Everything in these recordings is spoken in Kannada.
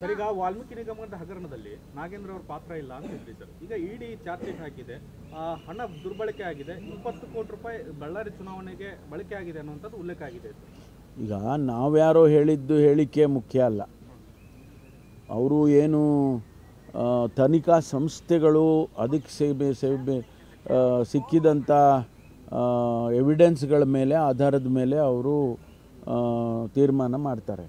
ಸರ್, ಈಗ ವಾಲ್ಮೀಕಿ ನಿಗಮದ ಹಗರಣದಲ್ಲಿ ನಾಗೇಂದ್ರ ಅವ್ರ ಪಾತ್ರ ಇಲ್ಲ ಅಂತ ಸರ್. ಈಗ ಇಡಿ ಚಾರ್ಜ್ ಶೀಟ್ ಹಾಕಿದೆ. ಹಣ ದುರ್ಬಳಕೆ ಆಗಿದೆ. ಇಪ್ಪತ್ತು ಕೋಟಿ ರೂಪಾಯಿ ಬಳ್ಳಾರಿ ಚುನಾವಣೆಗೆ ಬಳಕೆ ಆಗಿದೆ ಅನ್ನುವಂಥದ್ದು ಉಲ್ಲೇಖ ಆಗಿದೆ ಈಗ ನಾವ್ಯಾರೋ ಹೇಳಿದ್ದು ಹೇಳಿಕೆ ಮುಖ್ಯ ಅಲ್ಲ. ಅವರು ಏನು ತನಿಖಾ ಸಂಸ್ಥೆಗಳು ಅದಕ್ಕೆ ಸೇಬೆ ಸೇಬೆ ಸಿಕ್ಕಿದಂಥ ಎವಿಡೆನ್ಸ್ಗಳ ಮೇಲೆ, ಆಧಾರದ ಮೇಲೆ ಅವರು ತೀರ್ಮಾನ ಮಾಡ್ತಾರೆ.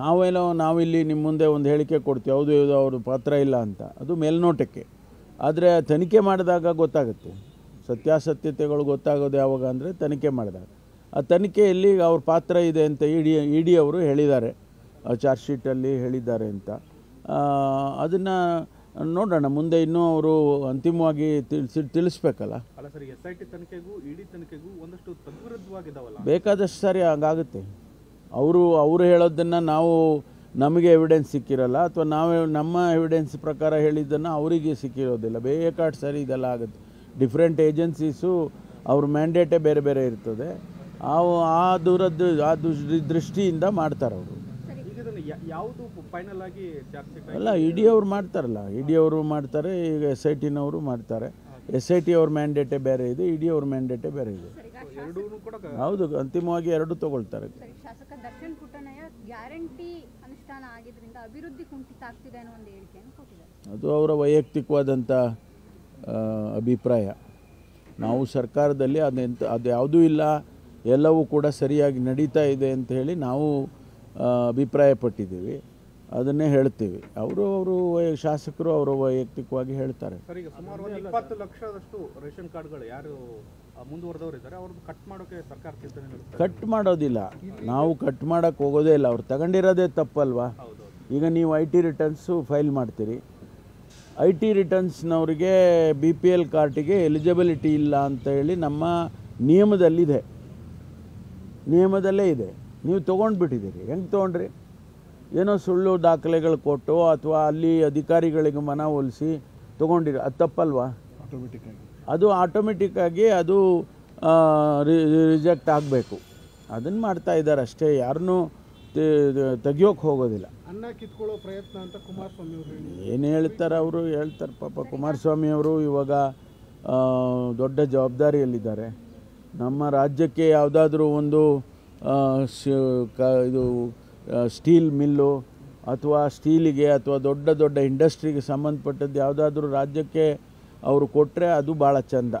ನಾವೆಲ್ಲ ನಾವಿಲ್ಲಿ ನಿಮ್ಮ ಮುಂದೆ ಒಂದು ಹೇಳಿಕೆ ಕೊಡ್ತೀವಿ ಹೌದು ಯಾವುದು ಅವ್ರ ಪಾತ್ರ ಇಲ್ಲ ಅಂತ. ಅದು ಮೇಲ್ನೋಟಕ್ಕೆ. ಆದರೆ ತನಿಖೆ ಮಾಡಿದಾಗ ಗೊತ್ತಾಗುತ್ತೆ. ಸತ್ಯಾಸತ್ಯತೆಗಳು ಗೊತ್ತಾಗೋದು ಯಾವಾಗ ಅಂದರೆ ತನಿಖೆ ಮಾಡಿದಾಗ. ಆ ತನಿಖೆಯಲ್ಲಿ ಅವ್ರ ಪಾತ್ರ ಇದೆ ಅಂತ ಇಡಿ ಡಿ ಇ ಡಿ ಅವರು ಹೇಳಿದ್ದಾರೆ ಚಾರ್ಜ್ ಶೀಟಲ್ಲಿ ಹೇಳಿದ್ದಾರೆ ಅಂತ. ಅದನ್ನು ನೋಡೋಣ. ಮುಂದೆ ಇನ್ನೂ ಅವರು ಅಂತಿಮವಾಗಿ ತಿಳಿಸಿ ತಿಳಿಸ್ಬೇಕಲ್ಲ. ಬೇಕಾದಷ್ಟು ಸರಿ ಹಂಗಾಗುತ್ತೆ. ಅವರು ಅವರು ಹೇಳೋದನ್ನು ನಾವು ನಮಗೆ ಎವಿಡೆನ್ಸ್ ಸಿಕ್ಕಿರಲ್ಲ ಅಥವಾ ನಾವು ನಮ್ಮ ಎವಿಡೆನ್ಸ್ ಪ್ರಕಾರ ಹೇಳಿದ್ದನ್ನು ಅವರಿಗೆ ಸಿಕ್ಕಿರೋದಿಲ್ಲ. ಬೇಕಾದ ಸರಿ ಇದೆಲ್ಲ ಆಗುತ್ತೆ. ಡಿಫ್ರೆಂಟ್ ಏಜೆನ್ಸೀಸು ಅವ್ರ ಮ್ಯಾಂಡೇಟೇ ಬೇರೆ ಬೇರೆ ಇರ್ತದೆ. ಆ ಆ ದೂರದ ಆ ದೃಷ್ಟಿ ದೃಷ್ಟಿಯಿಂದ ಮಾಡ್ತಾರೆ ಅವರು. ಈಗ ಯಾವುದು ಫೈನಲ್ ಆಗಿ ಚಾರ್ಜ್ ಶೀಟ್ ಅಲ್ಲ ಇ ಡಿ ಅವ್ರು ಮಾಡ್ತಾರಲ್ಲ. ಇ ಡಿ ಅವರು ಮಾಡ್ತಾರೆ ಈಗ ಎಸ್ ಐ ಟಿನವರು ಮಾಡ್ತಾರೆ. ಎಸ್ ಐ ಟಿ ಅವ್ರ ಮ್ಯಾಂಡೇಟೇ ಬೇರೆ ಇದೆ ಇ ಡಿ ಅವ್ರ ಮ್ಯಾಂಡೇಟೇ ಬೇರೆ ಇದೆ. ಹೌದು ಅಂತಿಮವಾಗಿ ಎರಡು ತಗೊಳ್ತಾರೆ. ಶಾಸಕ ದರ್ಶನ್ ಪುಟ್ಟಣಯ್ಯ ಗ್ಯಾರಂಟಿ ಅನುಷ್ಠಾನ ಆಗಿದ್ರಿಂದ ಅಭಿವೃದ್ಧಿ ಕುಂಠಿತ ಆಗ್ತಿದೆ ಅನ್ನೋ ಒಂದು ಹೇಳಿಕೆಯನ್ನು ಕೊಟ್ಟಿದ್ದಾರೆ. ಅದು ಅವರ ವೈಯಕ್ತಿಕವಾದಂಥ ಅಭಿಪ್ರಾಯ. ನಾವು ಸರ್ಕಾರದಲ್ಲಿ ಅದೆಂತ ಅದು ಯಾವುದೂ ಇಲ್ಲ ಎಲ್ಲವೂ ಕೂಡ ಸರಿಯಾಗಿ ನಡೀತಾ ಇದೆ ಅಂತ ಹೇಳಿ ನಾವು ಅಭಿಪ್ರಾಯಪಟ್ಟಿದ್ದೀವಿ. ಅಭಿಪ್ರಾಯ ಪಟ್ಟಿದ್ದೀವಿ ಅದನ್ನೇ ಹೇಳ್ತೀವಿ. ಅವರು ಅವರು ಶಾಸಕರು ಅವರು ವೈಯಕ್ತಿಕವಾಗಿ ಹೇಳ್ತಾರೆ. ಇಪ್ಪತ್ತು ಲಕ್ಷದಷ್ಟು ರೇಷನ್ ಕಾರ್ಡ್ಗಳು ಯಾರು ಮುಂದುವರೆದವರು ಇದ್ದಾರೆ ಅವ್ರದ್ದು ಕಟ್ ಮಾಡೋಕೆ ಸರ್ಕಾರ ಚಿಂತನೆ ಕಟ್ ಮಾಡೋದಿಲ್ಲ. ನಾವು ಕಟ್ ಮಾಡೋಕ್ಕೆ ಹೋಗೋದೇ ಇಲ್ಲ. ಅವ್ರು ತಗೊಂಡಿರೋದೇ ತಪ್ಪಲ್ವಾ? ಈಗ ನೀವು ಐ ಟಿ ರಿಟರ್ನ್ಸು ಫೈಲ್ ಮಾಡ್ತೀರಿ. ಐ ಟಿ ರಿಟರ್ನ್ಸ್ನವ್ರಿಗೆ ಬಿ ಪಿ ಎಲ್ ಕಾರ್ಟಿಗೆ ಎಲಿಜಿಬಿಲಿಟಿ ಇಲ್ಲ ಅಂತ ಹೇಳಿ ನಮ್ಮ ನಿಯಮದಲ್ಲಿದೆ. ನಿಯಮದಲ್ಲೇ ಇದೆ. ನೀವು ತೊಗೊಂಡ್ಬಿಟ್ಟಿದ್ದೀರಿ. ಹೆಂಗೆ ತೊಗೊಂಡ್ರಿ? ಏನೋ ಸುಳ್ಳು ದಾಖಲೆಗಳು ಕೊಟ್ಟು ಅಥವಾ ಅಲ್ಲಿ ಅಧಿಕಾರಿಗಳಿಗೆ ಮನ ಒಲಿಸಿ ತೊಗೊಂಡಿರ ಅದು ತಪ್ಪಲ್ವಾ? ಅದು ಆಟೋಮೆಟಿಕ್ಕಾಗಿ ಅದು ರಿಜೆಕ್ಟ್ ಆಗಬೇಕು. ಅದನ್ನು ಮಾಡ್ತಾ ಇದ್ದಾರೆ ಅಷ್ಟೇ ಯಾರನ್ನೂ ತೆಗಿಯೋಕೆ ಹೋಗೋದಿಲ್ಲ. ಅನ್ನ ಕಿತ್ಕೊಳ್ಳೋ ಪ್ರಯತ್ನ ಅಂತ ಕುಮಾರಸ್ವಾಮಿ ಅವರು ಏನು ಹೇಳ್ತಾರೆ ಅವರು? ಹೇಳ್ತಾರೆ ಪಾಪ ಕುಮಾರಸ್ವಾಮಿ ಅವರು ಇವಾಗ ದೊಡ್ಡ ಜವಾಬ್ದಾರಿಯಲ್ಲಿದ್ದಾರೆ. ನಮ್ಮ ರಾಜ್ಯಕ್ಕೆ ಯಾವುದಾದ್ರೂ ಒಂದು ಇದು ಸ್ಟೀಲ್ ಮಿಲ್ಲು ಅಥವಾ ಸ್ಟೀಲಿಗೆ ಅಥವಾ ದೊಡ್ಡ ದೊಡ್ಡ ಇಂಡಸ್ಟ್ರಿಗೆ ಸಂಬಂಧಪಟ್ಟದ್ದು ಯಾವುದಾದ್ರೂ ರಾಜ್ಯಕ್ಕೆ ಅವರು ಕೊಟ್ಟರೆ ಅದು ಭಾಳ ಚಂದ.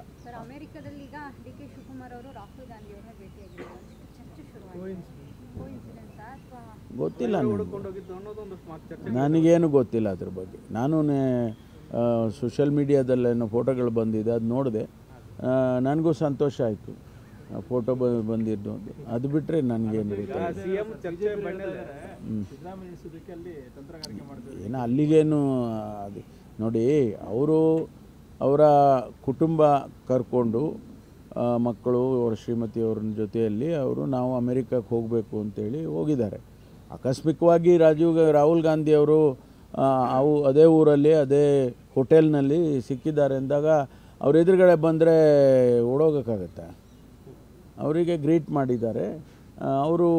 ಗೊತ್ತಿಲ್ಲ ನನಗೇನು ಗೊತ್ತಿಲ್ಲ ಅದ್ರ ಬಗ್ಗೆ. ನಾನು ಸೋಷಿಯಲ್ ಮೀಡಿಯಾದಲ್ಲೇನೋ ಫೋಟೋಗಳು ಬಂದಿದೆ ಅದು ನೋಡಿದೆ. ನನಗೂ ಸಂತೋಷ ಆಯಿತು. ಫೋಟೋ ಬಂದಿದ್ದು. ಅಂತ. ಅದು ಬಿಟ್ಟರೆ ಬಂದಿದೆ. ಏನು ಅಲ್ಲಿಗೇನು ಅದು. ನೋಡಿ ಅವರು ಅವರ ಕುಟುಂಬ ಕರ್ಕೊಂಡು ಮಕ್ಕಳು ಅವರ ಶ್ರೀಮತಿಯವ್ರ ಜೊತೆಯಲ್ಲಿ ಅವರು ನಾವು ಅಮೆರಿಕಕ್ಕೆ ಹೋಗಬೇಕು ಅಂತೇಳಿ ಹೋಗಿದ್ದಾರೆ. ಆಕಸ್ಮಿಕವಾಗಿ ರಾಜೀವ್ ರಾಹುಲ್ ಗಾಂಧಿ ಅವರು ಅವು ಅದೇ ಊರಲ್ಲಿ ಅದೇ ಹೋಟೆಲ್ನಲ್ಲಿ ಸಿಕ್ಕಿದ್ದಾರೆ ಅಂದಾಗ ಅವ್ರ ಎದುರುಗಡೆ ಬಂದರೆ ಓಡೋಗೋಕ್ಕಾಗತ್ತಾ? ಅವರಿಗೆ ಗ್ರೀಟ್ ಮಾಡಿದ್ದಾರೆ. ಅವರು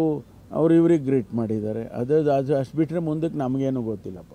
ಅವರು ಇವ್ರಿಗೆ ಗ್ರೀಟ್ ಮಾಡಿದ್ದಾರೆ. ಅದು ಅದು ಅಷ್ಟು ಬಿಟ್ಟರೆ ಮುಂದಕ್ಕೆ ನಮಗೇನು ಗೊತ್ತಿಲ್ಲಪ್ಪ.